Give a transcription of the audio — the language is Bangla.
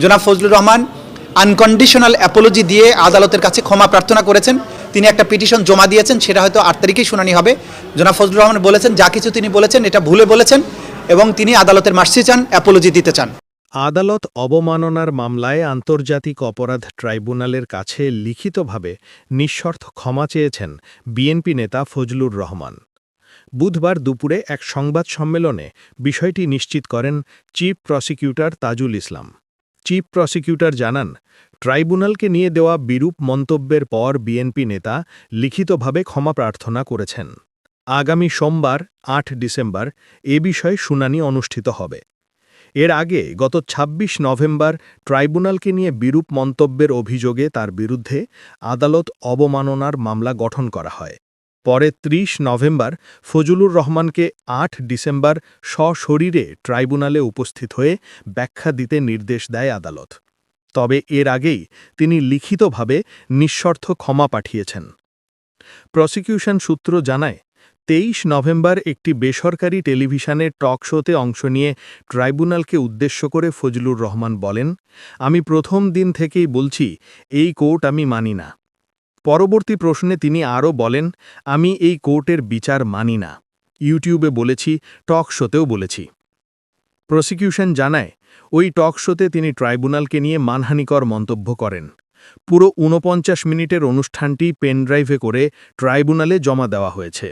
জনাব ফজলুর রহমান আনকন্ডিশনাল অ্যাপোলজি দিয়ে আদালতের কাছে ক্ষমা প্রার্থনা করেছেন। তিনি একটা পিটিশন জমা দিয়েছেন, সেটা হয়তো আট তারিখেই শুনানি হবে। জনাব ফজলুর রহমান বলেছেন, যা কিছু তিনি বলেছেন, এটা ভুলে বলেছেন এবং তিনি আদালতের মার্সি চান অ্যাপোলজি দিতে চান। আদালত অবমাননার মামলায় আন্তর্জাতিক অপরাধ ট্রাইব্যুনালের কাছে লিখিতভাবে নিঃশর্ত ক্ষমা চেয়েছেন বিএনপি নেতা ফজলুর রহমান। বুধবার দুপুরে এক সংবাদ সম্মেলনে বিষয়টি নিশ্চিত করেন chief prosecutor Tajul Islam. Chief prosecutor জানান, ট্রাইব্যুনালকে নিয়ে দেওয়া বিরূপ মন্তব্যের পর বিএনপি নেতা লিখিতভাবে ক্ষমা প্রার্থনা করেছেন। আগামী সোমবার, আট ডিসেম্বর, এ বিষয়ে শুনানি অনুষ্ঠিত হবে। এর আগে গত ২৬ নভেম্বর ট্রাইব্যুনালকে নিয়ে বিরূপ মন্তব্যের অভিযোগে তার বিরুদ্ধে আদালত অবমাননার মামলা গঠন করা হয়। পরে ৩০ নভেম্বর ফজলুর রহমানকে আট ডিসেম্বর সশরীরে ট্রাইব্যুনালে উপস্থিত হয়ে ব্যাখ্যা দিতে নির্দেশ দেয় আদালত। তবে এর আগেই তিনি লিখিতভাবে নিঃশর্ত ক্ষমা পাঠিয়েছেন। প্রসিকিউশন সূত্র জানায়, তেইশ নভেম্বর একটি বেসরকারি টেলিভিশনে টক শোতে অংশ নিয়ে ট্রাইব্যুনালকে উদ্দেশ্য করে ফজলুর রহমান বলেন, আমি প্রথম দিন থেকেই বলছি, এই কোর্ট আমি মানি না। পরবর্তী প্রশ্নে তিনি আরও বলেন, আমি এই কোর্টের বিচার মানি না। ইউটিউবে বলেছি, টক শোতেও বলেছি। প্রসিকিউশন জানায়, ওই টক শোতে তিনি ট্রাইব্যুনালকে নিয়ে মানহানিকর মন্তব্য করেন। পুরো ঊনপঞ্চাশ মিনিটের অনুষ্ঠানটি পেনড্রাইভে করে ট্রাইব্যুনালে জমা দেওয়া হয়েছে।